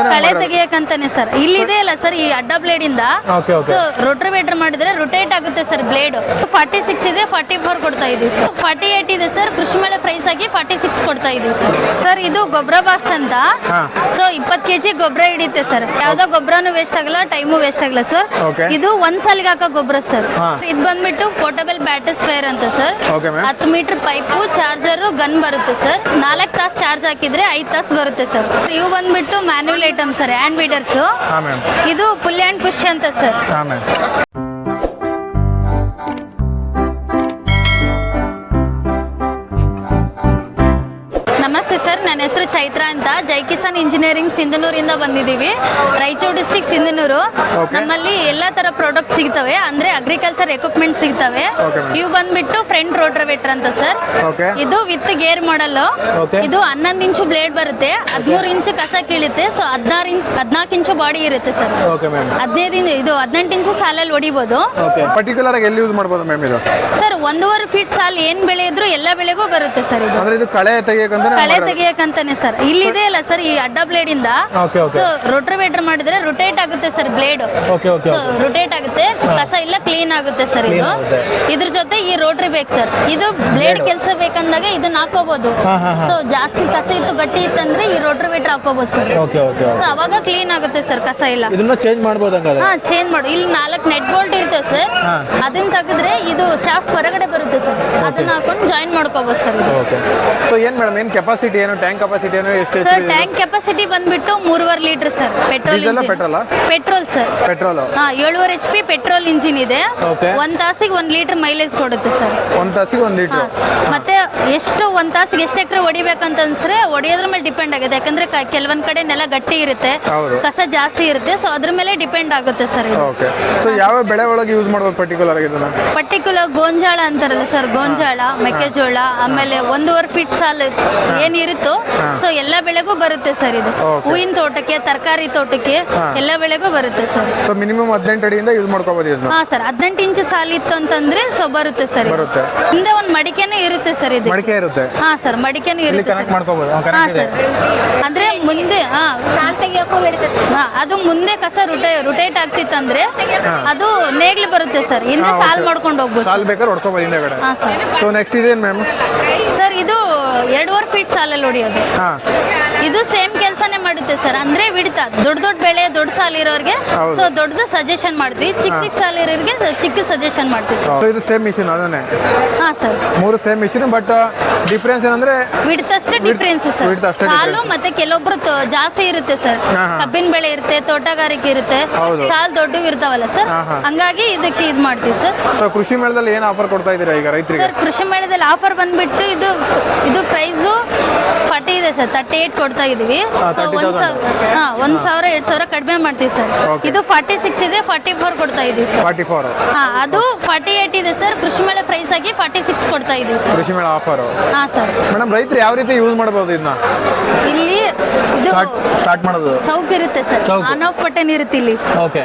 ಕಳೆ ತೆಗಿಯಕಂತಾನೆ ಸರ್. ಇಲ್ಲಿದೆ ಅಲ್ಲ ಸರ್ ಈ ಅಡ್ಡ ಬ್ಲೇಡ್ ಇಂದ. ಸೊ ರೋಟ್ರಿವೇಟರ್ ಮಾಡಿದ್ರೆ ರೊಟೇಟ್ ಆಗುತ್ತೆ ಸರ್ ಬ್ಲೇಡ್ ಫಾರ್ಟಿ ಸಿಕ್ಸ್ ಇದೆ ಫಾರ್ಟಿ ಫೋರ್ ಕೊಡ್ತಾ ಇದೀವಿ ಸರ್. ಫಾರ್ಟಿ ಏಟ್ ಇದೆ ಸರ್ ಕೃಷಿ ಮೇಳೆ ಪ್ರೈಸ್ ಆಗಿ ಫಾರ್ಟಿ ಸಿಕ್ಸ್ ಕೊಡ್ತಾ ಇದೀವಿ ಸರ್. ಸರ್ ಇದು ಗೊಬ್ಬರ ಬಾಕ್ಸ್ ಅಂತ. ಸೊ ಇಪ್ಪತ್ತು ಕೆಜಿ ಗೊಬ್ಬರ ಹಿಡಿಯುತ್ತೆ ಸರ್. ಯಾವ್ದೋ ಗೊಬ್ಬರನು ವೇಸ್ಟ್ ಆಗಲ್ಲ ಟೈಮು ವೇಸ್ಟ್ ಆಗಲ್ಲ ಸರ್. ಇದು ಒಂದ್ ಸಲಿಗೆ ಹಾಕೋ ಗೊಬ್ಬರ ಸರ್. ಇದು ಬಂದ್ಬಿಟ್ಟು ಪೋರ್ಟಬಲ್ ಬ್ಯಾಟರಿ ಸ್ವೇರ್ ಅಂತ ಸರ್. ಹತ್ತು ಮೀಟರ್ ಪೈಪು ಚಾರ್ಜರ್ ಗನ್ ಬರುತ್ತೆ ಸರ್. ನಾಲ್ಕು ತಾಸು ಚಾರ್ಜ್ ಹಾಕಿದ್ರೆ ಐದು ತಾಸು ಬರುತ್ತೆ ಸರ್. ಇವು ಬಂದ್ಬಿಟ್ಟು manual item sir hand weeders ಹಾಂ ಇದು ಪುಲ್ ಆ್ಯಂಡ್ ಪುಷ್ ಅಂತ ಸರ್. ಹಾಂ ಮ್ಯಾಮ್ ಹೆಸರು ಚೈತ್ರ ಅಂತ. ಜೈ ಕಿಸಾನ್ ಇಂಜಿನಿಯರಿಂಗ್ ಸಿಂಧನೂರಿಂದ ಬಂದಿದ್ದೀವಿ. ರಾಯಚೂರು ಡಿಸ್ಟಿಕ್ ಸಿಂಧನೂರು. ನಮ್ಮಲ್ಲಿ ಎಲ್ಲ ತರ ಪ್ರಾಡಕ್ಟ್ ಸಿಗ್ತವೆ. ಅಂದ್ರೆ ಅಗ್ರಿಕಲ್ಚರ್ ಎಕ್ವಿಪ್ಮೆಂಟ್ ಸಿಗ್ತವೆ. ಇವು ಬಂದ್ಬಿಟ್ಟು ಫ್ರಂಟ್ ರೋಟ್ರವೇಟರ್ ಅಂತ ಸರ್ ಇದು ವಿತ್ ಗೇರ್ ಮಾಡಲ್ ಇದು ಹನ್ನೊಂದು ಇಂಚು ಬ್ಲೇಡ್ ಬರುತ್ತೆ. ಹದಿಮೂರು ಇಂಚು ಕಸ ಕೀಳುತ್ತೆ. ಸೊ ಹದಿನಾರು ಇಂಚ್ ಹದಿನಾಲ್ಕು ಇಂಚು ಬಾಡಿ ಇರುತ್ತೆ ಸರ್ ಹದಿನೈದು ಇದು ಹದಿನೆಂಟು ಇಂಚು ಸಾಲಲ್ಲಿ ಹೊಡಿಬಹುದು ಪರ್ಟಿಕ್ಯುಲರ್ ಆಗಿ ಎಲ್ಲಿ ಯೂಸ್ ಮಾಡ್ಬೋದು ಮ್ಯಾಮ್ ಇದು? ಸರ್ ಒಂದೂವರೆ ಫೀಟ್ ಸಾಲ್ ಏನ್ ಬೆಳೆ ಇದ್ರು ಎಲ್ಲ ಬೆಳೆಗೂ ಬರುತ್ತೆ ಸರ್ ಇದು. ಅಂದ್ರೆ ಇದು ಕಳೆ ತೆಗಿಯಕ್ಕಂದ್ರೆ ತೆಗಿಯಕ್ಕಂತಾನೆ ಸರ್ ಇಲ್ಲಿದೆ ಅಲ್ಲ ಸರ್ ಈ ಅಡ್ಡ ಬ್ಲೇಡ್ ಇಂದ. ಸೊ ರೋಟ್ರಿವೇಟರ್ ಮಾಡಿದ್ರೆ ರೊಟೇಟ್ ಆಗುತ್ತೆ ಸರ್ ಬ್ಲೇಡ್ ಸೊ ರೊಟೇಟ್ ಆಗುತ್ತೆ. ಕಸ ಇಲ್ಲ ಕ್ಲೀನ್ ಆಗುತ್ತೆ ಸರ್ ಇದು. ಇದ್ರ ಜೊತೆ ಈ ರೋಟ್ರಿ ಬೇಕು ಸರ್ ಇದು ಬ್ಲೇಡ್ ಕೆಲಸ ಬೇಕಂದಾಗ ಇದನ್ನ ಹಾಕೋಬಹುದು. ಸೊ ಜಾಸ್ತಿ ಕಸ ಇತ್ತು ಗಟ್ಟಿ ಇತ್ತಂದ್ರೆ ಈ ರೋಟ್ರಿವೇಟರ್ ಹಾಕೋಬಹುದು ಸರ್ ಸೊ ಅವಾಗ ಕ್ಲೀನ್ ಆಗುತ್ತೆ ಸರ್ ಕಸ ಇಲ್ಲ. ಇದನ್ನ ಚೇಂಜ್ ಮಾಡ್ಬೋದು ಹಾ ಚೇಂಜ್ ಮಾಡು. ಇಲ್ಲಿ ನಾಲ್ಕು ನೆಟ್ ಬೋಲ್ಟ್ ಇರ್ತವೆ ಸರ್ ಅದನ್ನ ತೆಗೆದ್ರೆ ಇದು ಶಾಫ್ಟ್ ಹೊರಗಡೆ ಬರುತ್ತೆ ಸರ್ ಅದನ್ನ ಹಾಕೊಂಡು ಜಾಯಿನ್ ಮಾಡ್ಕೋಬಹುದು ಸರ್ ಸೊ ಏನ್ ಮೇಡಮ್ ಏನ್ ಕೆಪಾಸಿಟಿ ಏನು ಟ್ಯಾಂಕ್ ಎಷ್ಟು ಸರ್ ಟ್ಯಾಂಕ್ ಕೆಪಾಸಿಟಿ ಬಂದ್ಬಿಟ್ಟು ಮೂರುವರೆ litre sir petrol diesel petrol petrol sir petrol ಹಾ ಏಳುವರೆ ಎಚ್ ಪಿ ಪೆಟ್ರೋಲ್ ಇಂಜಿನ್ ಇದೆ. Okay. ಒಂದ್ ತಾಸಿಗೆ ಒಂದ್ ಲೀಟರ್ ಮೈಲೇಜ್ ಕೊಡುತ್ತೆ ಸರ್ ಒಂದು ತಾಸಿಗೆ ಒಂದು ಲೀಟರ್ ಲೀಟ್ರು ಮತ್ತೆ ಎಷ್ಟು ಒಂದ್ ತಾಸಿಗೆ ಎಷ್ಟು ಎಕರೆ ಹೊಡಿಬೇಕಂತ ಅನ್ಸ್ರೆ ಹೊಡಿಯೋದ್ರ ಮೇಲೆ ಡಿಪೆಂಡ್ ಆಗುತ್ತೆ. ಯಾಕಂದ್ರೆ ಕ- ಕೆಲವೊಂದ್ ಕಡೆ ನೆಲ ಗಟ್ಟಿ ಇರುತ್ತೆ. ಹೌದು. ಕಸ ಜಾಸ್ತಿ ಇರುತ್ತೆ. ಸೊ ಅದ್ರ ಮೇಲೆ ಡಿಪೆಂಡ್ ಆಗುತ್ತೆ ಸರ್ ಇದು. ಓಕೆ ಸೊ ಯಾವ ಬೆಳೆ ಒಳಗೆ ಯೂಸ್ ಮಾಡ್ಬೋದು ಪರ್ಟಿಕ್ಯುಲರ್ ಆಗಿ ಇದನ್ನ? ಪರ್ಟಿಕ್ಯುಲರ್ ಗೋಂಜಾಳ ಅಂತಾರಲ್ಲ ಸರ್ ಗೋಂಜಾಳ ಮೆಕ್ಕೆಜೋಳ ಆಮೇಲೆ ಒಂದೂವರೆ ಫೀಟ್ ಸಾಲ ಏನಿರುತ್ತೋ ಸೊ ಎಲ್ಲ ಬೆಳೆಗೂ ಬರುತ್ತೆ ಸರ್ ಇದು. ಹೂವಿನ ತೋಟಕ್ಕೆ ತರಕಾರಿ ತೋಟಕ್ಕೆ ಎಲ್ಲ ಬೆಳೆಗೂ ಬರುತ್ತೆ ಸರ್ ಸೊ ಮಿನಿಮಮ್ ಹದಿನೆಂಟು ಅಡಿಯಿಂದ ಯೂಸ್ ಮಾಡ್ಕೋಬಹುದು ಇದನ್ನ? ಹಾ ಸರ್ ಹದಿನೆಂಟು ಇಂಚು ಸಾಲಿತ್ತು ಅಂತಂದ್ರೆ ಸೊ ಬರುತ್ತೆ ಸರ್ ಇದು. ಬರುತ್ತೆ. ಹಿಂದೆ ಒಂದು ಮಡಿಕೆನೂ ಇರುತ್ತೆ ಸರ್ ಇದು. ಮಡಿಕೆ ಇರುತ್ತೆ? ಹಾ ಸರ್ ಮಡಿಕೆನೂ ಇಲ್ಲಿ ಇರುತ್ತೆ ಕನೆಕ್ಟ್ ಮಾಡ್ಕೋಬಹುದು ಹಾ ಕನೆಕ್ಟ್ ಇದೆ? ಸರ್ ಅಂದ್ರೆ ಮುಂದೆ ಹಾ. ಸಾಲ್ ಬಿಡುತ್ತೆ. ಹಾ ಅದು ಮುಂದೆ ಕಸ ರುಟೇ ರುಟೇಟ್ ಆಗ್ತಿತ್ತಂದ್ರೆ ಅದು ನೇಗ್ಲು ಬರುತ್ತೆ ಸರ್ ಹಿಂದೆ ಹಾ, ಸಾಲ್. ಮಾಡ್ಕೊಂಡು ಹೋಗ್ಬೋದು ಸಾಲ್ ಬೇಕಾದ್ರೆ ಹೊಡ್ಕೋಬಹುದು ಹಿಂದೆಗಡೆ ಹಾ ಸರ್ ಸೊ ನೆಕ್ಸ್ಟ್ ಇದೇನ್ ಮ್ಯಾಮ್ ಸರ್ ಇದು ಎರಡೂವರೆ ಫೀಟ್ ಸಾಲಲ್ಲಿ ಹೊಡಿಯೋದು. ಹಾಂ. ಇದು ಸೇಮ್ ಕೆಲಸನೇ ಮಾಡುತ್ತೆ ಸರ್ ಅಂದ್ರೆ ಬಿಡ್ತಾ ದೊಡ್ಡ ದೊಡ್ಡ ಬೆಳೆ ದೊಡ್ಡ ಸಾಲ ಇರೋರಿಗೆ. ಸೊ ದೊಡ್ಡದು ಸಜೆಷನ್ ಮಾಡ್ತೀವಿ. ಚಿಕ್ಕ ಚಿಕ್ಕ ಸಾಲ ಇರೋರಿಗೆ ಚಿಕ್ಕ ಸಜೆಷನ್ ಮಾಡ್ತೀವಿ ಸೊ ಇದು ಸೇಮ್ ಮಿಷಿನ್ ಅದನ್ನೇ? ಹಾ ಸರ್ ಮೂರು ಸೇಮ್ ಮಿಷಿನ್ ಬಟ್ ಡಿಫ್ರೆನ್ಸ್ ಏನಂದ್ರೆ ಬಿಡ್ತಷ್ಟೇ ಡಿಫ್ರೆನ್ಸ್ ಸರ್ ಸಾಲು difference. ಮತ್ತೆ ಕೆಲವೊಬ್ರು ತೊ- ಜಾಸ್ತಿ ಇರುತ್ತೆ ಸರ್ ಹಾ, ಹಾ. ಕಬ್ಬಿನ ಬೆಳೆ ಇರುತ್ತೆ ತೋಟಗಾರಿಕೆ ಇರುತ್ತೆ. ಹೌದು. ಸಾಲ್ ದೊಡ್ಡ ಇರ್ತಾವಲ್ಲ ಸರ್ ಹಾ, ಹಾ. ಹಂಗಾಗಿ ಇದಕ್ಕೆ ಇದು ಮಾಡ್ತೀವಿ ಸರ್ ಸೊ ಕೃಷಿ ಮೇಳದಲ್ಲಿ ಏನು ಆಫರ್ ಕೊಡ್ತಾ ಇದ್ದೀರಾ ಈಗ ರೈತರಿಗೆ? ಸರ್ ಕೃಷಿ ಮೇಳದಲ್ಲಿ ಆಫರ್ ಬಂದ್ಬಿಟ್ಟು ಇದು ಇದು ಪ್ರೈಸು ಫಾರ್ಟಿ ಇದೆ ಸರ್ ತರ್ಟಿ ಏಟ್ ಕೊಡ್ತಾ ಇದೀವಿ. ಸೊ 30,000. ಒಂದ್ ಸಾವಿರ ಹಾಂ ಒಂದು ಸಾವಿರ ಎರಡು ಸಾವಿರ ಕಡಿಮೆ ಮಾಡ್ತೀವಿ ಸರ್. ಇದು ಫಾರ್ಟಿ ಸಿಕ್ಸ್ ಇದೆ ಫಾರ್ಟಿ ಫೋರ್ ಕೊಡ್ತಾ ಇದೀವಿ ಸರ್. ಫಾರ್ಟಿ ಫೋರ್ ಹಾಂ ಅದು ಫಾರ್ಟಿ ಏಟ್ ಇದೆ ಸರ್ ಕೃಷಿ ಮೇಳ ಪ್ರೈಸ್ ಆಗಿ ಫಾರ್ಟಿ ಸಿಕ್ಸ್ ಕೊಡ್ತಾ ಇದೀವಿ ಸರ್. ಕೃಷಿ ಮೇಳ ಆಫರು ಹಾಂ ಸರ್. ಮೇಡಮ್ ರೈತರು ಯಾವ ರೀತಿ ಯೂಸ್ ಮಾಡ್ಬೋದು ಇದನ್ನ? ಇಲ್ಲಿ ಸ್ಟಾರ್ಟ್ ಸ್ಟಾರ್ಟ್ ಮಾಡೋದು. ಚೌಕ್ ಇರುತ್ತೆ sir. Choke. On off button ಇರುತ್ತೆ ಇಲ್ಲಿ. Okay.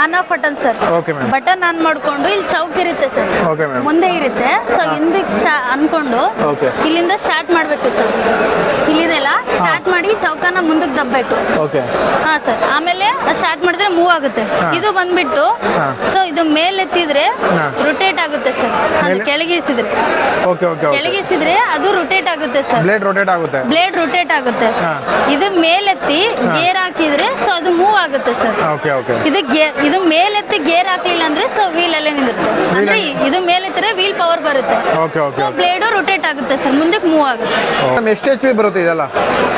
On off button sir. Okay madam button on ಮಾಡ್ಕೊಂಡು ಇಲ್ಲಿ ಚೌಕ್ ಇರುತ್ತೆ ಸರ್. ಓಕೆ ಮೇಡಮ್ ಮುಂದೆ ಇರುತ್ತೆ. ಸೊ ಹಿಂದಕ್ಕೆ ಸ್ಟಾ ಅನ್ಕೊಂಡು Okay. ಇಲ್ಲಿಂದ ಸ್ಟಾರ್ಟ್ ಮಾಡಬೇಕು ಸರ್. ಇಲ್ಲಿದೆಲ್ಲ ಸ್ಟಾರ್ಟ್ ಮಾಡಿ ಚೌಕನ ಮುಂದಕ್ಕೆ ದಬ್ಬಬೇಕು ಓಕೆ. ಹಾ ಸರ್. ಆಮೇಲೆ ಸ್ಟಾರ್ಟ್ ಮಾಡಿದ್ರೆ ಮೂವ್ ಆಗುತ್ತೆ. ಇದು ಬಂದ್ಬಿಟ್ಟು ಹಾ. ಸೊ ಇದು ಮೇಲೆತ್ತಿದ್ರೆ ಹಾ. ರೊಟೇಟ್ ಆಗುತ್ತೆ ಸರ್. ಅದು ಮೇಲೆ- ಕೆಳಗಿಸಿದ್ರೆ. Okay okay okay. ಕೆಳಗಿಸಿದ್ರೆ ಅದು ರೊಟೇಟ್ ಆಗುತ್ತೆ ಸರ್. ಬ್ಲೇಡ್ ರೊಟೇಟ್ ಆಗುತ್ತೆ. ಬ್ಲೇಡ್ ರೊಟೇಟ್ ಆಗುತ್ತೆ. ಇದು ಮೇಲೆತ್ತಿ ಗೇರ್ ಹಾಕಿದ್ರೆ ಸೊ ಅದು ಮೂವ್ ಆಗುತ್ತೆ ಸರ್ ಓಕೆ ಓಕೆ ಇದು ಗೇ- ಇದು ಮೇಲೆತ್ತಿ ಗೇರ್ ಹಾಕ್ಲಿಲ್ಲ ಅಂದ್ರೆ ಸೊ ವೀಲ್ ಅಲ್ಲೇ ನಿಂದಿರುತ್ತೆ. ಅಂದ್ರೆ ಇದು ಮೇಲೆತ್ತಿದ್ರೆ ವೀಲ್ ಪವರ್ ಬರುತ್ತೆ. Okay okay so blade rotate ಆಗುತ್ತೆ ಸರ್ ಮುಂದಕ್ಕೆ ಮೂವ್ ಆಗುತ್ತೆ. ಮ್ಯಾಮ್ ಎಷ್ಟು ಎಚ್ ಪಿ ಬರುತ್ತೆ ಇದೆಲ್ಲ?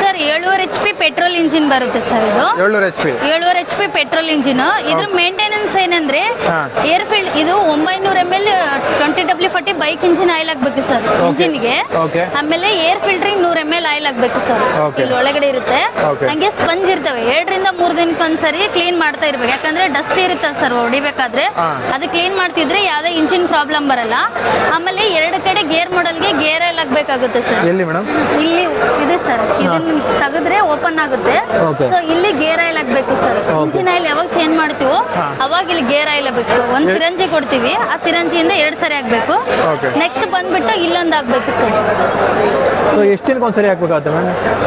ಸರ್ ಏಳುವರೆ ಎಚ್ ಪಿ ಪೆಟ್ರೋಲ್ ಇಂಜಿನ್ ಬರುತ್ತೆ ಸರ್ ಇದು. ಏಳ್ನೂರು ಎಚ್ ಪಿ ಏಳುವರೆ ಎಚ್ ಪಿ ಪೆಟ್ರೋಲ್ ಇಂಜಿನ್ ಇದ್ರ ಮೇಂಟೆನೆನ್ಸ್ ಏನಂದ್ರೆ ಹಾ. ಏರ್ ಫೀಲ್ಡ್ ಇದು ಒಂಬೈನೂರ M L twenty W forty bike engine oil ಆಗ್ಬೇಕು ಸರ್ ಇಂಜಿನ್ಗೆ ಓಕೆ ಆಮೇಲೆ ಏರ್ ಫಿಲ್ಟರಿಂಗ್ ನೂರ ಎಂ ಎಲ್ ಆಯಿಲ್ ಆಗ್ಬೇಕು ಸರ್ Okay. ಒಳಗಡೆ ಇರುತ್ತೆ. ಹಂಗೆ ಸ್ಪಂಜ್ ಇರ್ತವೆ. ಎರಡರಿಂದ ಮೂರು ದಿನಕ್ಕೊಂದ್ಸರಿ ಕ್ಲೀನ್ ಮಾಡ್ತಾ ಇರ್ಬೇಕು. ಯಾಕಂದ್ರೆ ಡಸ್ಟ್ ಇರುತ್ತೆ ಸರ್ ಹೊಡಿಬೇಕಾದ್ರೆ. ಅದು ಕ್ಲೀನ್ ಮಾಡ್ತಿದ್ರೆ ಯಾವುದೇ ಇಂಜಿನ್ ಪ್ರಾಬ್ಲಮ್ ಬರಲ್ಲ. ಆಮೇಲೆ ಎರಡು ಕಡೆ ಗೇರ್ ಮಾಡಲ್ಗೆ ಗೇರ್ ಆಯಿಲ್ ಆಗ್ಬೇಕಾಗುತ್ತೆ ಸರ್. ಎಲ್ಲಿ ಮೇಡಮ್ ಇಲ್ಲಿ ಇದೆ ಸರ್. ಇದನ್ನ ತೆಗೆದ್ರೆ ಓಪನ್ ಆಗುತ್ತೆ. ಸೊ ಇಲ್ಲಿ ಗೇರ್ ಆಯಿಲ್ ಆಗ್ಬೇಕು ಸರ್. ಇಂಜಿನ್ ಆಯಿಲ್ ಯಾವಾಗ ಚೇಂಜ್ ಮಾಡ್ತೀವೋ. ಅವಾಗ ಇಲ್ಲಿ ಗೇರ್ ಆಯಿಲ್ ಹಾಕ್ಬೇಕು. ಒಂದ್ ಸಿರಂಜಿ ಕೊಡ್ತೀವಿ. ಆ ಸಿರಂಜಿಯಿಂದ ಎರಡು ಸರಿ ಆಗ್ಬೇಕು ನೆಕ್ಸ್ಟ್ ಬಂದ್ಬಿಟ್ಟು ಇಲ್ಲೊಂದ್ ಆಗ್ಬೇಕು ಸರ್. ಸೊ ಎಷ್ಟು ದಿನಕ್ಕೆ ಒಂದ್ಸರಿ ಹಾಕ್ಬೇಕಾಗುತ್ತೆ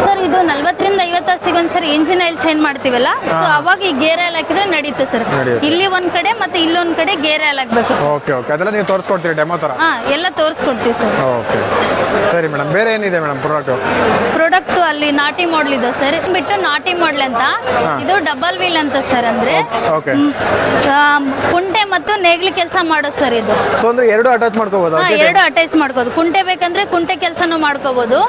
ಸರ್ ಇದು ಇದು ನಲ್ವತ್ತರಿಂದ ಐವತ್ತು ತಾಸಿಗೆ ಒಂದ್ಸರಿ ಇಂಜಿನ್ ಆಯಿಲ್ ಚೇಂಜ್ ಮಾಡ್ತೀವಲ್ಲ? ಸೊ ಅವಾಗ ಈ ಗೇರ್ ಆಯಿಲ್ ಹಾಕಿದ್ರೆ ನಡೆಯುತ್ತೆ ಸರ್ ನಡೆಯುತ್ತೆ. ಇಲ್ಲಿ ಒಂದ್ ಕಡೆ ಮತ್ತೆ ಇಲ್ಲೊಂದ್ ಕಡೆ ಗೇರ್ ಆಯಿಲ್ ಹಾಕ್ಬೇಕು ಓಕೆ ಓಕೆ ಅದೆಲ್ಲ ನೀವು ತೋರಿಸ್ಕೊಡ್ತೀರಿ ಡೆಮೋ ತರ? ಹಾ ಎಲ್ಲ ತೋರಿಸ್ಕೊಡ್ತೀವಿ ಸರ್ ಓಕೆ ಸರಿ ಮೇಡಮ್ ಬೇರೆ ಏನಿದೆ ಮೇಡಮ್ ಪ್ರಾಡಕ್ಟು ಪ್ರಾಡಕ್ಟ್ ಅಲ್ಲಿ ನಾಟಿ ಮಾಡಲ್ ಇದೆ ಸರ್ ಬಿಟ್ಟು ನಾಟಿ ಮಾಡಲ್ ಅಂತ. ಇದು ಡಬಲ್ ವೀಲ್ ಅಂತ ಸರ್ ಅಂದ್ರೆ ಓಕೆ ಮ್, ಆ, ಕುಂಟೆ ಮತ್ತು ನೇಗ್ಲಿ ಕೆಲಸ ಮಾಡೋದು ಸರ್ ಇದು. ಸೊ ಅಂದ್ರೆ ಎರಡು ಅಟ್ಯಾಚ್ ಮಾಡ್ಕೋಬಹುದು ಹಾ ಎರಡು ಅಟ್ಯಾಚ್ ಮಾಡ್ಕೋದು ಕುಂಟೆ ಬೇಕಂದ್ರೆ ಕುಂಟೆ ಕೆಲಸನೂ ಮಾಡ್ಕೋಬಹುದು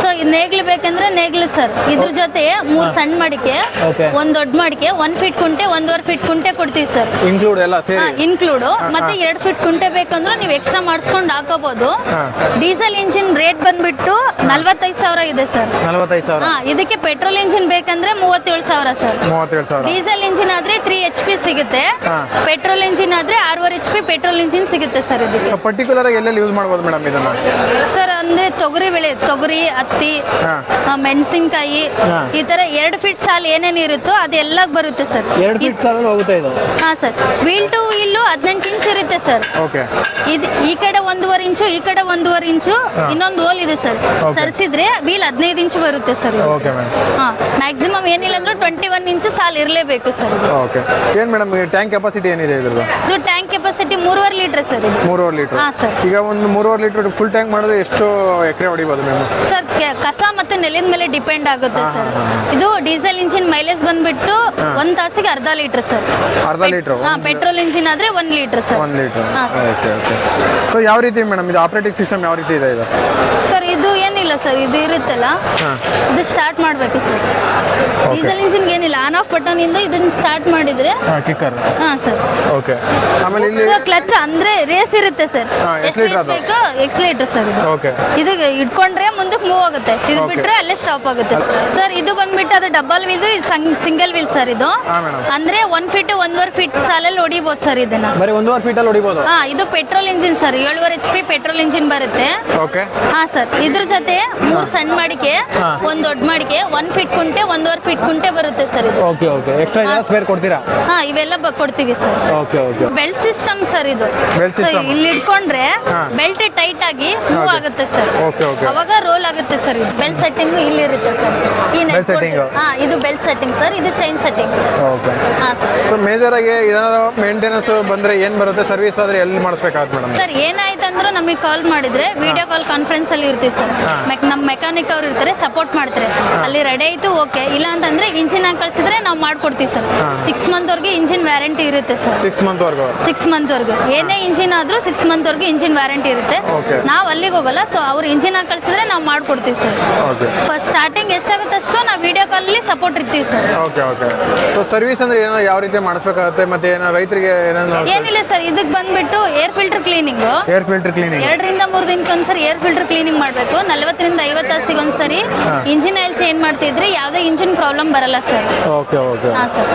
ಸೊ ನೇಗ್ಲಿ ಬೇಕಂದ್ರೆ ನೇಗ್ಲು ಸರ್ ಇದ್ರ ಜೊತೆ ಮೂರ್ ಸಣ್ಣ ಮಡಿಕೆ Okay. ಒಂದ್ ದೊಡ್ಡ ಮಡಿಕೆ ಒಂದ್ ಫೀಟ್ ಕುಂಟೆ ಒಂದೂವರೆ ಫೀಟ್ ಕುಂಟೆ ಕೊಡ್ತೀವಿ ಸರ್ ಇನ್ಕ್ಲೂಡ್ ಎಲ್ಲ ಸೇರಿ? ಇನ್ಕ್ಲೂಡ್ ಮತ್ತೆ ಎರಡ್ ಫೀಟ್ ಕುಂಟೆ ಬೇಕಂದ್ರೆ ನೀವು ಎಕ್ಸ್ಟ್ರಾ ಮಾಡಿಸ್ಕೊಂಡು ಹಾಕೋಬಹುದು ಹಾ. ಡೀಸೆಲ್ ಇಂಜಿನ್ ರೇಟ್ ಬಂದ್ಬಿಟ್ಟು ನಲ್ವತ್ತೈದು ಸಾವಿರ ಇದೆ ಸರ್ ನಲವತ್ತೈದು ಸಾವಿರ. ಹಾ ಇದಕ್ಕೆ ಪೆಟ್ರೋಲ್ ಇಂಜಿನ್ ಬೇಕಂದ್ರೆ ಮೂವತ್ತೇಳು ಸಾವಿರ ಸರ್ ಮೂವತ್ತೇಳು ಸಾವಿರ. ಡೀಸೆಲ್ ಇಂಜಿನ್ ಆದ್ರೆ ತ್ರೀ ಎಚ್ ಪಿ ಸಿಗುತ್ತೆ. ಹಾ. ಪೆಟ್ರೋಲ್ ಇಂಜಿನ್ ಆದ್ರೆ ಆರೂವರೆ ಎಚ್ ಪಿ ಪೆಟ್ರೋಲ್ ಇಂಜಿನ್ ಸಿಗುತ್ತೆ ಸರ್ ಇದಕ್ಕೆ. ಪರ್ಟಿಕ್ಯುಲರ್ ಆಗಿ ಎಲ್ಲೆಲ್ಲಿ ಯೂಸ್ ಮಾಡ್ಬೋದು ಮೇಡಮ್ ಇದನ್ನ? ಸರ್ ಅಂದ್ರೆ ತೊಗರಿ ಬೆಳೆ ತೊಗರಿ ಹತ್ತಿ ಮೆಣಸಿನ್ಕಾಯಿ. ಈ ತರ ಎರಡು ಫೀಟ್ ಸಾಲ್ ಏನೇನು ಇರುತ್ತೋ ಅದೆಲ್ಲ ಬರುತ್ತೆ ಸರ್. ಎರಡು ಫೀಟ್ ಸಾಲ ಹೋಗುತ್ತೆ ಇದು? ಹಾ ಸರ್. ವೀಲ್ ಟು ವೀಲ್ ಹದಿನೆಂಟು ಇಂಚ್ ಇರುತ್ತೆ ಸರ್. ಓಕೆ. ಇದು ಈ ಕಡೆ ಒಂದೂವರೆ ಇಂಚು ಈ ಕಡೆ ಒಂದೂವರೆ ಇಂಚು ಇನ್ನೊಂದು ಹೋಲ್ ಇದೆ ಸರ್. ಸರಿಸಿದ್ರೆ ವೀಲ್ ಹದಿನೈದು ಇಂಚು ಬರುತ್ತೆ ಸರ್ ಓಕೆ ಹಾ ಮ್ಯಾಕ್ಸಿಮಮ್ ಏನಿಲ್ಲ ಅಂದ್ರೆ ಟ್ವೆಂಟಿ ಒನ್ ಇಂಚು ಸಾಲ್ ಇರಲೇಬೇಕು ಸರ್ ಓಕೆ. ಏನ್ ಮೇಡಮ್ ಟ್ಯಾಂಕ್ ಕೆಪಾಸಿಟಿ ಏನಿದೆ ಇದ್ರದ್ದು? ಇದು ಟ್ಯಾಂಕ್ ಕೆಪಾಸಿಟಿ ಮೂರುವರೆ ಲೀಟರ್ ಸರ್ ಮೂರುವರೆ ಲೀಟರ್ ಹಾ ಸರ್. ಈಗ ಒಂದು ಮೂರುವರೆ ಲೀಟರ್ ಫುಲ್ ಟ್ಯಾಂಕ್ ಮಾಡಿದ್ರೆ ಎಷ್ಟು ಎಕರೆ ಹೊಡಿಬೋದು ಮ್ಯಾಮ್ ಸರ್ ಕಸ ಮತ್ತೆ ನೆಲದ ಮೇಲೆ ಡಿಪೆಂಡ್ ಆಗುತ್ತೆ ಸರ್. ಇದು ಡೀಸೆಲ್ ಇಂಜಿನ್ ಮೈಲೇಜ್ ಬಂದ್ಬಿಟ್ಟು ಒಂದ್ ತಾಸಿಗೆ ಅರ್ಧ ಲೀಟರ್ ಸರ್. ಅರ್ಧ ಲೀಟರ್? ಹಾ ಪೆಟ್ರೋಲ್ ಇಂಜಿನ್ ಆದ್ರೆ ಒಂದ್ ಲೀಟರ್ ಸರ್. ಒಂದ್ ಲೀಟರ್. Okay okay. ಸೊ ಯಾವ ರೀತಿ ಮೇಡಮ್ ಇದು ಆಪರೇಟಿಂಗ್ ಸಿಸ್ಟಮ್ ಯಾವ ರೀತಿ ಇದೆ ಇದು? ಸರ್ ಇದು ಇರುತ್ತಲ್ಲ? ಇದು ಸ್ಟಾರ್ಟ್ ಮಾಡಬೇಕು ಸರ್. ಡೀಸೆಲ್ ಇಂಜಿನ್ ಏನಿಲ್ಲ ಆನ್ ಆಫ್ ಬಟನ್ ಇಂದ ಇದನ್ನ ಸ್ಟಾರ್ಟ್ ಮಾಡಿದ್ರೆ ಹಾಂ ಕಿಕ್ಕರ್ ಹಾ ಸರ್. ಓಕೆ ಆಮೇಲೆ ಇಲ್ಲಿ ಕ್ಲಚ್ ಅಂದ್ರೆ ರೇಸ್ ಇರುತ್ತೆ ಸರ್. ಎಷ್ಟು ರೇಸ್? ಬೇಕೋ ಎಕ್ಸ್ಲೇಟರ್ ಸರ್ ಇದು. ಓಕೆ ಇದು ಇಟ್ಕೊಂಡ್ರೆ ಮುಂದಕ್ಕೆ ಮೂವ್ ಆಗುತ್ತೆ. ಇದು. ಬಿಟ್ರೆ ಅಲ್ಲೇ ಸ್ಟಾಪ್ ಆಗುತ್ತೆ. ಸರ್ ಇದು ಬಂದ್ಬಿಟ್ಟು ಅದು ಡಬಲ್ ವೀಲ್ ಇದು ಸಿಂಗಲ್ ವೀಲ್ ಸರ್ ಇದು. ಅಂದ್ರೆ ಒನ್ ಫೀಟ್ ಒಂದೂವರೆ ಫೀಟ್ ಸಾಲಲ್ಲಿ ಹೊಡಿಬೋದು ಸರ್ ಇದನ್ನ. ಬರೀ ಒಂದೂವರೆ ಅಲ್ಲಿ ಹೊಡಿಬೋದು? ಹಾ ಇದು ಪೆಟ್ರೋಲ್ ಇಂಜಿನ್ ಸರ್ ಏಳುವರೆ ಎಚ್ ಪಿ ಪೆಟ್ರೋಲ್ ಇಂಜಿನ್ ಬರುತ್ತೆ. ಓಕೆ ಹಾ ಸರ್ ಇದ್ರ ಜೊತೆ ಮೂರ್ ಸಣ್ಣ ಮಡಿಕೆ ಒಂದು ದೊಡ್ಡ ಮಡಿಕೆ ಒಂದ್ ಫೀಟ್ ಕುಂಟೆ ಒಂದೂವರೆ ಫೀಟ್ ಕುಂಟೆ ಬರುತ್ತೆ ಸರ್ ಇದು. ಓಕೆ ಓಕೆ ಎಕ್ಸ್ಟ್ರಾ ಎಲ್ಲ ಸ್ಪೇರ್ ಕೊಡ್ತೀರಾ? ಹಾ ಇವೆಲ್ಲ ಬ- ಕೊಡ್ತೀವಿ sir. Okay okay belt system sir ಇದು. Belt So, system. ಇಲ್ಲಿ ಇಟ್ಕೊಂಡ್ರೆ ಹಾ. ಬೆಲ್ಟ್ ಟೈಟ್ ಆಗಿ ಮೂವ್ Okay. ಆಗುತ್ತೆ ಸರ್. Okay okay. ಅವಾಗ ರೋಲ್ ಆಗುತ್ತೆ ಸರ್ ಇದು. ಬೆಲ್ಟ್ ಸೆಟ್ಟಿಂಗ್ ಇಲ್ಲಿ ಇರುತ್ತೆ ಸರ್. ಈ setting. ಹಾ ಇದು ಬೆಲ್ಟ್ ಸೆಟ್ಟಿಂಗ್ ಸರ್. ಇದು ಚೈನ್ ಸೆಟ್ಟಿಂಗ್ ಓಕೆ ಹಾ ಸರ್. ಸೊ ಮೇಜರ್ ಆಗಿ ಏನಾದ್ರು ಮೇಂಟೆನೆನ್ಸ್ ಬಂದ್ರೆ ಏನು ಬರುತ್ತೆ? ಸರ್ವಿಸ್ ಆದ್ರೆ ಎಲ್ಲಿ ಮಾಡಿಸ್ಬೇಕಾಗುತ್ತೆ ಮೇಡಮ್ ಸರ್ ಏನಾಯ್ತಂದ್ರೂ ನಮಗೆ ಕಾಲ್ ಮಾಡಿದ್ರೆ ವಿಡಿಯೋ ಕಾಲ್ ಕಾನ್ಫರೆನ್ಸ್ ಅಲ್ಲಿ ಇರ್ತೀವಿ ಸರ್. ಹಾ. ನಮ್ಮ ಮೆಕ್ಯಾನಿಕ್ ಅವ್ರು ಇರ್ತಾರೆ ಸಪೋರ್ಟ್ ಮಾಡ್ತಾರೆ. ಅಲ್ಲಿ ರೆಡಿ ಆಯ್ತು ಓಕೆ ಇಲ್ಲ ಅಂತಂದ್ರೆ ಇಂಜಿನ್ ಹಾಕಿ ಕಳ್ಸಿದ್ರೆ ನಾವು ಮಾಡ್ಕೊಡ್ತೀವಿ ಸರ್. ಸಿಕ್ಸ್ ಮಂತ್ ವರ್ಗೆ ಇಂಜಿನ್ ವ್ಯಾರಂಟಿ ಇರುತ್ತೆ ಸರ್ ಸಿಕ್ಸ್ ಮಂತ್ವರೆಗೂ ಸಿಕ್ಸ್ ಮಂತ್ ವರ್ಗು. ಏನೇ ಇಂಜಿನ್ ಆದ್ರೂ ಸಿಕ್ಸ್ ಮಂತ್ ವರ್ಗೆ ಇಂಜಿನ್ ವ್ಯಾರಂಟಿ ಇರುತ್ತೆ. ಓಕೆ ನಾವು ಅಲ್ಲಿಗೆ ಹೋಗಲ್ಲ ಸೊ ಅವ್ರು ಇಂಜಿನ್ ಹಾಕಿ ಕಳ್ಸಿದ್ರೆ ನಾವು ಮಾಡ್ಕೊಡ್ತೀವಿ ಸರ್ ಓಕೆ ಫಸ್ಟ್ ಸ್ಟಾರ್ಟಿಂಗ್ ಎಷ್ಟಾಗುತ್ತೆ ಅಷ್ಟು ನಾವು ವಿಡಿಯೋ ಕಾಲಲ್ಲಿ ಸಪೋರ್ಟ್ ಇರ್ತೀವಿ sir okay okay so service ಅಂದ್ರೆ ಏನೋ ಯಾವ ರೀತಿ ಮಾಡಿಸ್ಬೇಕಾಗುತ್ತೆ ಮತ್ತೆ ಏನೋ ರೈತರಿಗೆ ಏನೋ ಏನಿಲ್ಲ ಸರ್ ಇದಕ್ಕೆ ಬಂದ್ಬಿಟ್ಟು air filter cleaning air filter cleaning ಎರಡರಿಂದ ಮೂರು ದಿನಕ್ಕೆ ಒಂದ್ಸರಿ ಏರ್ ಫಿಲ್ಟರ್ ಕ್ಲೀನಿಂಗ್ ಮಾಡಬೇಕು. ನಲವತ್ತರಿಂದ ಐವತ್ತು ತಾಸಿಗೆ ಒಂದ್ಸರಿ ಸರಿ ಇಂಜಿನ್ ಆಯಿಲ್ ಚೇಂಜ್ ಮಾಡ್ತಿದ್ರೆ ಯಾವುದೇ ಇಂಜಿನ್ ಪ್ರಾಬ್ಲಮ್ ಬರಲ್ಲ ಸರ್. Okay okay. ಹಾಂ ಸರ್.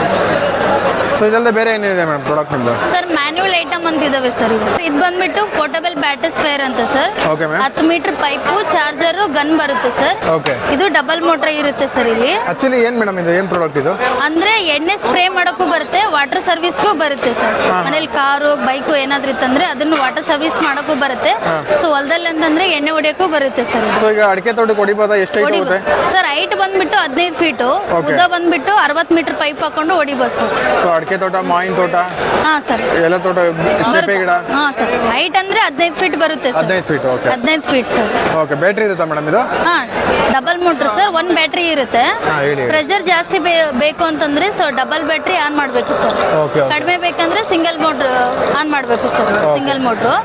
ಸೊ ಇದಲ್ಲದೆ ಬೇರೆ ಏನಿದೆ ಮೇಡಮ್ ಪ್ರಾಡಕ್ಟ್ ನಿಮ್ಮದು ಸರ್ ಮ್ಯಾನ್ಯುವಲ್ ಐಟಮ್ ಅಂತ ಇದಾವೆ ಸರ್ ಇದು ಬಂದ್ಬಿಟ್ಟು ಪೋರ್ಟಬಲ್ ಬ್ಯಾಟರಿ ಸ್ಪೇರ್ ಅಂತ ಸರ್. ಓಕೆ ಮ್ಯಾಮ್ ಹತ್ತು ಮೀಟರ್ ಪೈಪು ಚಾರ್ಜರು ಗನ್ ಬರುತ್ತೆ ಸರ್. ಓಕೆ. ಇದು ಡಬಲ್ ಮೋಟರ್ ಇರುತ್ತೆ ಸರ್ ಇಲ್ಲಿ. ಆಕ್ಚುಲಿ ಏನು ಮೇಡಮ್ ಇದು? ಏನು ಪ್ರಾಡಕ್ಟ್ ಇದು? ಅಂದ್ರೆ ಎಣ್ಣೆ ಸ್ಪ್ರೇ ಮಾಡೋಕ್ಕೂ ಬರುತ್ತೆ ವಾಟರ್ ಸರ್ವಿಸ್ಗೂ ಬರುತ್ತೆ ಸರ್. ಮನೇಲಿ ಕಾರು ಬೈಕು ಏನಾದ್ರೂ ಇತ್ತಂದ್ರೆ ಅದನ್ನು ವಾಟರ್ ಸರ್ವಿಸ್ ಮಾಡೋಕ್ಕೂ ಬರುತ್ತೆ. ಸೊ ಹೊಲದಲ್ಲಿ ಅಂತಂದ್ರೆ ಎಣ್ಣೆ ಹೊಡಿಯೋಕ್ಕೂ ಬರುತ್ತೆ ಸರ್ ಸೊ ಈಗ ಅಡಿಕೆ ತೋಟಕ್ಕೆ ಹೊಡಿಬೋದ? ಎಷ್ಟು ಹೈಟ್ ಹೋಗುತ್ತೆ? ಸರ್ ಹೈಟ್ ಬಂದ್ಬಿಟ್ಟು ಹದಿನೈದು ಫೀಟು ಉದ್ದ ಬಂದ್ಬಿಟ್ಟು ಅರವತ್ತು ಮೀಟರ್ ಪೈಪ್ ಹಾಕೊಂಡು ಹೊಡಿಬೋದು ಸರ್. ಸೊ ಅಡಿಕೆ ತೋಟ ಮಾವಿನ ತೋಟ? ಹಾ ಸರ್. ಎಲ್ಲ ತೋಟ ಚೇಪೆ ಗಿಡ? ಹಾ ಸರ್. ಹೈಟ್ ಅಂದ್ರೆ ಹದಿನೈದು ಫೀಟ್ ಬರುತ್ತೆ ಸರ್. ಹದಿನೈದು ಫೀಟ್ ಓಕೆ ಹದಿನೈದು ಫೀಟ್ ಸರ್. ಓಕೆ ಬ್ಯಾಟ್ರಿ ಇರುತ್ತಾ ಮೇಡಮ್ ಇದು? ಹಾ ಡಬಲ್ ಮೋಟ್ರ್ ಸರ್ ಒಂದ್ ಬ್ಯಾಟ್ರಿ ಇರುತ್ತೆ. ಹಾ, ಹೇಳಿ ಹೇಳಿ. ಪ್ರೆಷರ್ ಜಾಸ್ತಿ ಬೇ- ಬೇಕು ಅಂತಂದ್ರೆ ಸೊ ಡಬಲ್ ಬ್ಯಾಟ್ರಿ ಆನ್ ಮಾಡಬೇಕು ಸರ್ ಕಡಿಮೆ ಬೇಕಂದ್ರೆ ಸಿಂಗಲ್ ಮೋಟ್ರ್ ಆನ್ ಮಾಡಬೇಕು ಸರ್ ಸಿಂಗಲ್ ಮೋಟರ್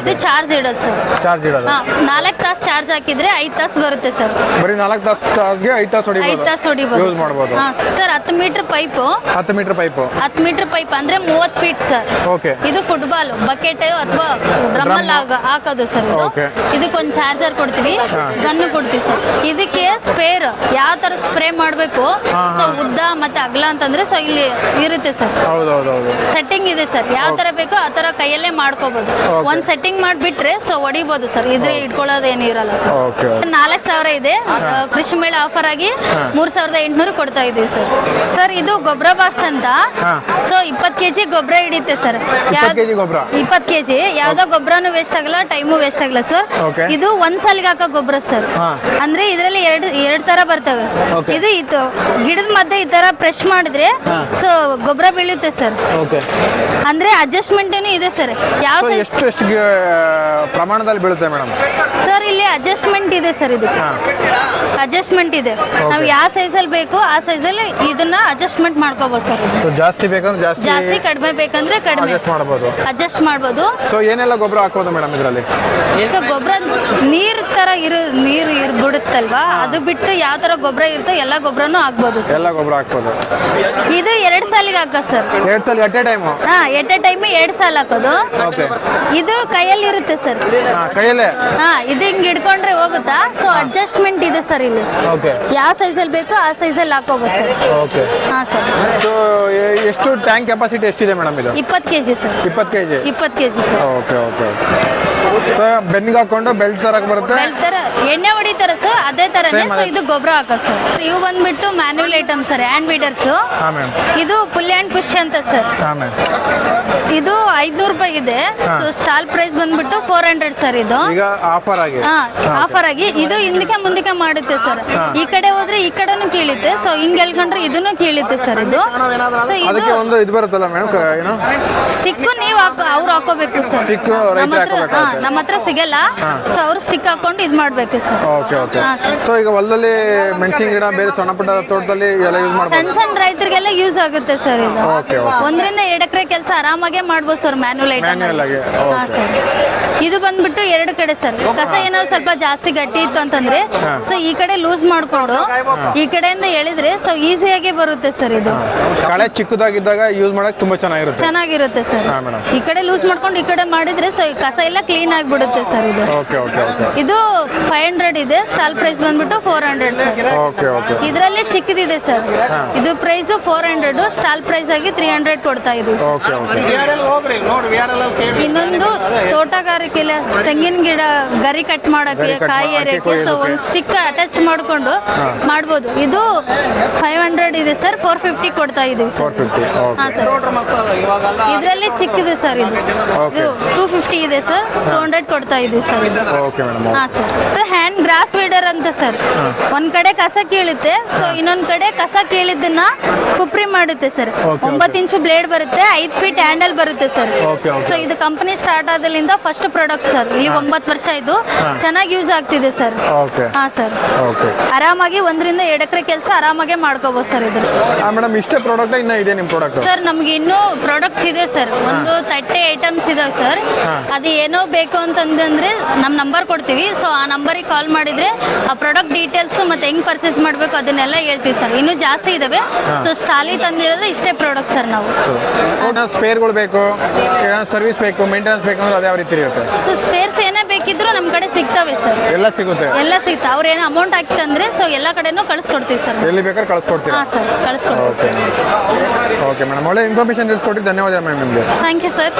ಇದು ಚಾರ್ಜ್ ಇಡೋದು ಸರ್ ಚಾರ್ಜ್ ಇಡೋದು. ನಾಲ್ಕು ತಾಸು ಚಾರ್ಜ್ ಹಾಕಿದ್ರೆ ಐದು ತಾಸು ಬರುತ್ತೆ ಸರ್. ಬರೀ ನಾಲ್ಕು ತಾಸಿಗೆ ಐದು ತಾಸು ಐದು ಹೊಡಿಬೋದು ತಾಸು ಹೊಡಿಬೋದು ಯೂಸ್ ಮಾಡ್ಬೋದು. ಹಾ ಸರ್. ಹತ್ತು ಮೀಟರ್ ಪೈಪು. ಹತ್ತು ಮೀಟರ್ ಪೈಪು. ಹತ್ತು ಮೀಟರ್ ಪೈಪ್ ಅಂದ್ರೆ ಮೂವತ್ತು ಫೀಟ್ ಸರ್. ಓಕೆ. ಇದು ಫುಟ್ಬಾಲ್ ಬಕೆಟ್ ಅಥವಾ ಡ್ರಮ್ಮಲ್ಲಿ ಹಾಕೋದು ಸರ್ ಇದು. Okay. ಇದಕ್ಕೊಂದು ಚಾರ್ಜರ್ ಕೊಡ್ತೀವಿ. ಹಾ. ಗನ್ನು ಕೊಡ್ತೀವಿ ಸರ್. ಇದಕ್ಕೆ ಸ್ಪೇರ್ ಯಾವ ತರ ಸ್ಪ್ರೇ ಮಾಡಬೇಕು? ಹಾ, ಸೊ ಉದ್ದ ಮತ್ತೆ ಅಗಲ ಅಂತಂದ್ರೆ ಸೊ ಇಲ್ಲಿ ಇರುತ್ತೆ ಸರ್. ಹೌದು ಹೌದು ಹೌದು ಸೆಟ್ಟಿಂಗ್ ಇದೆ ಸರ್. ಯಾವ ತರ ಬೇಕೋ ಆ ತರ ಕೈಯಲ್ಲೇ ಮಾಡ್ಕೋಬಹುದು Okay. ಒಂದ್ ಸೆಟ್ಟಿಂಗ್ ಮಾಡ್ಬಿಟ್ರೆ ಸೊ ಹೊಡಿಬೋದು ಸರ್. ಇದ್ರೆ ಇಟ್ಕೊಳ್ಳೋದೇನಿರಲ್ಲ ಸರ್. ಓಕೆ ನಾಲ್ಕು ಸಾವಿರ ಇದೆ. ಕೃಷಿ ಮೇಳ ಆಫರ್ ಆಗಿ. ಮೂರ್ ಸಾವಿರದ ಎಂಟುನೂರು ಕೊಡ್ತಾ ಇದೀವಿ ಸರ್. ಸರ್ ಇದು ಗೊಬ್ಬರ ಬಾಕ್ಸ್ ಅಂತ. ಸೊ ಇಪ್ಪತ್ತು ಕೆಜಿ ಗೊಬ್ಬರ ಹಿಡಿಯುತ್ತೆ ಸರ್. ಇಪ್ಪತ್ತು ಕೆಜಿ ಯಾವ್ದೋ ಗೊಬ್ಬರನು ವೇಸ್ಟ್ ಆಗಲ್ಲ ಟೈಮು ವೇಸ್ಟ್ ಆಗಲ್ಲ ಸರ್. ಇದು ಒಂದ್ ಸಲಿಗೆ ಹಾಕೋ ಗೊಬ್ಬರ ಸರ್. ಅಂದ್ರೆ ಇದರಲ್ಲಿ ಎರಡು ಎರಡ್ ತರ ಬರ್ತವೆ. ಇದು ಇತ್ತು ಗಿಡದ ಮಧ್ಯೆ ಈ ತರ ಫ್ರೆಶ್ ಮಾಡಿದ್ರೆ. ಸೊ ಗೊಬ್ಬರ ಬೀಳುತ್ತೆ ಸರ್. ಅಂದ್ರೆ ಅಡ್ಜಸ್ಟ್ಮೆಂಟ್ ಇದೆ ಸರ್. ಯಾವ ಎಷ್ಟು ಎಷ್ಟು ಪ್ರಮಾಣದಲ್ಲಿ ಬೀಳುತ್ತೆ ಮೇಡಮ್? ಸರ್ ಇಲ್ಲಿ ಅಡ್ಜಸ್ಟ್ಮೆಂಟ್ ಇದೆ ಸರ್ ಇದು ಅಡ್ಜಸ್ಟ್ಮೆಂಟ್ ಇದೆ. ನಾವು ಯಾವ ಸೈಜಲ್ಲಿ ಬೇಕು ಆ ಸೈಜಲ್ಲಿ ಇದನ್ನ ಅಡ್ಜಸ್ಟ್ಮೆಂಟ್ ಮಾಡ್ಕೋಬಹುದು ಸರ್. ಇದು. ಸೊ ಜಾಸ್ತಿ ಬೇಕಂದ್ರೆ ಜಾಸ್ತಿ ಜಾಸ್ತಿ ಕಡಿಮೆ ಬೇಕಂದ್ರೆ ಕಡಿಮೆ. ಅಡ್ಜಸ್ಟ್ ಮಾಡ್ಬೋದು. ಅಡ್ಜಸ್ಟ್ ಮಾಡ್ಬೋದು. ಸೊ ಏನೆಲ್ಲ ಗೊಬ್ಬರ ಹಾಕ್ಬೋದು ಮೇಡಮ್ ಇದರಲ್ಲಿ? ಸೊ ಗೊಬ್ಬರ ನೀರ್ ತರ ಇರು ನೀರು ಇರ್ ಬಿಡುತ್ತಲ್ವಾ ಅದು ಬಿಟ್ಟು ಯಾವ ತರ ಗೊಬ್ಬರ ಇರುತ್ತೋ ಎಲ್ಲ ಗೊಬ್ಬರನು ಹಾಕ್ಬೋದು ಸರ್. ಎಲ್ಲ ಗೊಬ್ಬರ ಹಾಕ್ಬೋದು. ಇದು ಎರಡ್ ಸಾಲಿಗೆ ಹಾಕೋ ಸರ್. ಎರಡು ಸಲ ಎಟ್ ಎ ಟೈಮು? ಹಾ ಎಟ್ ಎ ಟೈಮ್ ಎರಡ್ ಸಾಲ ಹಾಕೋದು. ಓಕೆ. ಇದು ಕೈಯಲ್ಲಿ ಇರುತ್ತೆ ಸರ್. ಹಾಂ ಕೈಯಲ್ಲೇ? ಹಾ ಇದು ಹಿಂಗ್ ಹಿಡ್ಕೊಂಡ್ರೆ ಹೋಗುತ್ತಾ? ಸೊ ಅಡ್ಜಸ್ಟ್ಮೆಂಟ್ ಇದೆ ಸರ್ ಇಲ್ಲಿ. ಓಕೆ. ಯಾವ ಸೈಜಲ್ಲಿ ಬೇಕೋ ಆ ಸೈಜಲ್ಲಿ ಹಾಕೋಬೋದು ಸರ್. ಓಕೆ. ಹಾ ಸರ್. ಸೊ ಎಷ್ಟು ಟ್ಯಾಂಕ್ ಕೆಪಾಸಿಟಿ ಎಷ್ಟಿದೆ ಮೇಡಮ್ ಇದು? ಇಪ್ಪತ್ತು ಕೆ ಜಿ ಸರ್. ಇಪ್ಪತ್ತು ಕೆ ಜಿ ಇಪ್ಪತ್ತು K G sir. Okay okay so ಬೆನ್ನಿಗೆ ಹಾಕೊಂಡು ಬೆಲ್ಟ್ ತರಕ್ಕೆ ಬರುತ್ತೆ? ಎಣ್ಣೆ ಹೊಡಿತಾರ ಸರ್ ಅದೇ ತರನೇ ಸೊ ಇದು ಗೊಬ್ಬರ ಹಾಕೋ ಸರ್ ಇವು ಬಂದ್ಬಿಟ್ಟು manual item sir hand weeders ಇದು ಪುಲ್ ಹ್ಯಾಂಡ್ ಪುಷ್ ಅಂತ ಸರ್ ಇದು ಐದ್ನೂರು ರೂಪಾಯಿ ಇದೆ. ಸೊ ಸ್ಟಾಲ್ ಪ್ರೈಸ್ ಬಂದ್ಬಿಟ್ಟು ಫೋರ್ ಹಂಡ್ರೆಡ್ ಸರ್ ಇದು. ಆಫರ್ ಆಗಿ. ಆಫರ್ ಆಗಿ. ಇದು ಹಿಂದಕ್ಕೆ ಮುಂದಕ್ಕೆ ಮಾಡುತ್ತೆ ಸರ್ ಈ ಕಡೆ ಹೋದ್ರೆ ಈ ಕಡೆನೂ ಕೇಳುತ್ತೆ. ಸೊ ಹಿಂಗ್ ಹೇಳ್ಕೊಂಡ್ರೆ ಇದನ್ನು ಕೀಳುತ್ತೆ ಸರ್ ಇದು. ಸೊ ಇದು ಒಂದು ಇದು ಬರುತ್ತಲ್ಲ ಮೇಡಮ್ ಸ್ಟಿಕ್ ನೀವು ಹಾಕೋ ಅವ್ರು ಹಾಕೋಬೇಕು ಸರ್. ನಮ್ಮ ಹತ್ರ ಸಿಗಲ್ಲ. ಸೊ ಅವ್ರು ಸ್ಟಿಕ್ ಹಾಕೊಂಡು ಇದು ಮಾಡ್ಬೇಕು. ಸರ್ ಓಕೆ ಓಕೆ ಹಾ, ಸರ್. ಸೊ ಈಗ ಹೊಲದಲ್ಲಿ ಮೆಣಸಿನ ಗಿಡ ಬೇರೆ ಸಣ್ಣ ಪುಟ್ಟ ತೋಟದಲ್ಲಿ ಎಲ್ಲ ಯೂಸ್ ಮಾಡ್ಬೋದು? ಸಣ್ಣ ಸಣ್ಣ ರೈತರಿಗೆಲ್ಲ ಯೂಸ್ ಆಗುತ್ತೆ ಸರ್ ಇದು. ಓಕೆ ಓಕೆ ಒಂದರಿಂದ ಎರಡು ಎಕರೆ ಕೆಲಸ ಆರಾಮಾಗೆ ಮಾಡ್ಬೋದು ಸರ್ ಮ್ಯಾನ್ಯಲ್ ಆಗಿ. ಹಾ ಸರ್ ಇದು ಬಂದ್ಬಿಟ್ಟು ಎರಡು ಕಡೆ ಸರ್ ಕಸ ಏನೋ ಸ್ವಲ್ಪ ಜಾಸ್ತಿ ಗಟ್ಟಿ ಇತ್ತು ಅಂತಂದ್ರೆ. ಸೊ ಈ ಕಡೆ ಲೂಸ್ ಮಾಡ್ಕೊಂಡು ಈ ಕಡೆಯಿಂದ ಎಳಿದ್ರೆ ಸೊ ಈಸಿಯಾಗಿ ಬರುತ್ತೆ ಸರ್ ಇದು. ಕಳೆ ಚಿಕ್ಕದಾಗಿದ್ದಾಗ ಯೂಸ್ ಮಾಡಕ್ ತುಂಬಾ ಚೆನ್ನಾಗಿರುತ್ತೆ. ಚೆನ್ನಾಗಿರುತ್ತೆ ಸರ್ ಹಾ ಈ ಕಡೆ ಲೂಸ್ ಮಾಡ್ಕೊಂಡು ಈ ಕಡೆ ಮಾಡಿದ್ರೆ ಸೊ ಕಸ ಎಲ್ಲ ಕ್ಲೀನ್ ಆಗಿಬಿಡುತ್ತೆ ಸರ್ ಇದು. ಓಕೆ ಓಕೆ ಓಕೆ ಇದು ಫೈವ್ ಹಂಡ್ರೆಡ್ ಇದೆ. ಸ್ಟಾಲ್ ಪ್ರೈಸ್ ಬಂದ್ಬಿಟ್ಟು four hundred sir okay okay ಇದರಲ್ಲಿ ಚಿಕ್ಕದಿದೆ ಸರ್ ಇದು price four hundred stall price ಆಗಿ ತ್ರೀ ಹಂಡ್ರೆಡ್ ಕೊಡ್ತಾ ಇದೀವಿ ಇನ್ನೊಂದು ತೋಟಗಾರಿಕೆ ತೆಂಗಿನ ಗಿಡ ಗರಿ ಕಟ್ ಮಾಡಕ್ಕೆ ಕಾಯಿ ಏರಿಯಕ್ಕೆ ಸೊ. ಒಂದು ಸ್ಟಿಕ್ ಅಟ್ಯಾಚ್ ಮಾಡಿಕೊಂಡು. ಮಾಡ್ಬೋದು. ಇದು ಫೈವ್ ಹಂಡ್ರೆಡ್ ಇದೆ ಸರ್ ಫೋರ್ ಫಿಫ್ಟಿ ಕೊಡ್ತಾ ಇದೀವಿ ಫೋರ್ ಸರ್ ಫಿಫ್ಟಿ ಹಾ ಸರ್ ಇದರಲ್ಲಿ ಚಿಕ್ಕಿದೆ ಸರ್ ಇದು. ಟೂ ಫಿಫ್ಟಿ ಇದೆ ಸರ್ ಟೂ ಹಂಡ್ರೆಡ್ ಕೊಡ್ತಾ ಇದೀವಿ ಸರ್ ಹಾ ಸರ್ ಹ್ಯಾಂಡ್ ಗ್ರಾಸ್ ವೀಡರ್ ಅಂತ ಸರ್. ಒಂದ್ ಕಡೆ ಕಸ ಕೀಳುತ್ತೆ ಸೊ ಇನ್ನೊಂದ್ ಕಡೆ ಕಸ ಕೀಳಿದ್ದನ್ನ ಕುಪ್ರಿ ಮಾಡುತ್ತೆ ಸರ್. ಒಂಬತ್ತು ಇಂಚು ಬ್ಲೇಡ್ ಬರುತ್ತೆ ಐದ್ ಫೀಟ್ ಹ್ಯಾಂಡಲ್ ಬರುತ್ತೆ ಸರ್. ಸೊ ಇದು ಕಂಪನಿ ಸ್ಟಾರ್ಟ್ ಆದ್ರಿಂದ ಫಸ್ಟ್ ಪ್ರಾಡಕ್ಟ್ ಸರ್. ಈಗ ಒಂಬತ್ತು ವರ್ಷ ಇದು. ಚೆನ್ನಾಗಿ ಯೂಸ್ ಆಗ್ತಿದೆ ಸರ್. ಹಾ ಸರ್. ಆರಾಮಾಗಿ ಒಂದರಿಂದ ಎರಡು ಎಕರೆ ಕೆಲಸ ಆರಾಮಾಗಿ ಮಾಡ್ಕೋಬಹುದು ಸರ್ ಇದು. ಮೇಡಮ್ ಇಷ್ಟೇ ಪ್ರಾಡಕ್ಟ್ ಇನ್ನ ಇದೆ ನಿಮ್ಮ ಪ್ರಾಡಕ್ಟ್ ಸರ್ ನಮ್ಗೆ ಇನ್ನು ಪ್ರಾಡಕ್ಟ್ಸ್ ಇದೆ ಸರ್. ಒಂದು ತಟ್ಟೆ ಐಟಮ್ಸ್ ಇದಾವೆ ಸರ್. ಅದು ಏನೋ ಬೇಕು ಅಂತಂದ್ರೆ ನಮ್ಮ ನಂಬರ್ ಕೊಡ್ತೀವಿ. ಸೊ ಆ ನಂಬರಿಗೆ ಕಾಲ್ ಮಾಡಿದ್ರೆ ಆ ಪ್ರಾಡಕ್ಟ್ ಡೀಟೇಲ್ಸ್ ಮತ್ತೆ ಹೆಂಗ್ ಪರ್ಚೇಸ್ ಮಾಡಬೇಕು ಅದನ್ನೆಲ್ಲ ಹೇಳ್ತೀವಿ ಸರ್ ಇನ್ನೂ ಜಾಸ್ತಿ ಇದಾವೆ. ಸೊ ಸ್ಟಾಲಿ ತಂದಿರೋದು ಇಷ್ಟೇ ಪ್ರಾಡಕ್ಟ್ ಸರ್ ನಾವು. ಸ್ಪೇರ್ಗಳು ಬೇಕು ಸರ್ವಿಸ್ ಬೇಕು ಮೇಂಟೆನೆನ್ಸ್ ಬೇಕು ಅಂದ್ರೆ ಅದು ಯಾವ ರೀತಿ ಇರುತ್ತೆ? ಸೊ ಸ್ಪೇರ್ಸ್ ಏನೇ ಬೇಕಿದ್ರು ನಮ್ಮ ಕಡೆ ಸಿಗ್ತವೆ ಸರ್ ಎಲ್ಲ ಸಿಗುತ್ತೆ? ಎಲ್ಲ ಸಿಗ್ತಾ ಅವ್ರು ಏನೋ ಅಮೌಂಟ್ ಹಾಕ್ತಂದ್ರೆ ಸೊ ಎಲ್ಲ ಕಡೆನೂ ಕಳಿಸ್ಕೊಡ್ತೀವಿ ಸರ್ ಎಲ್ಲಿ ಬೇಕಾದ್ರೆ ಕಳಿಸ್ಕೊಡ್ತೀರಾ? ಹಾಂ ಸರ್ ಕಳಿಸ್ಕೊಡ್ತೀವಿ ಓಕೆ ಓಕೆ ಮೇಡಮ್ ಒಳ್ಳೆ ಇನ್ಫಾರ್ಮೇಷನ್ ತಿಳಿಸ್ಕೊಟ್ಟು ಧನ್ಯವಾದ ಮ್ಯಾಮ್ ನಿಮಗೆ. Thank you sir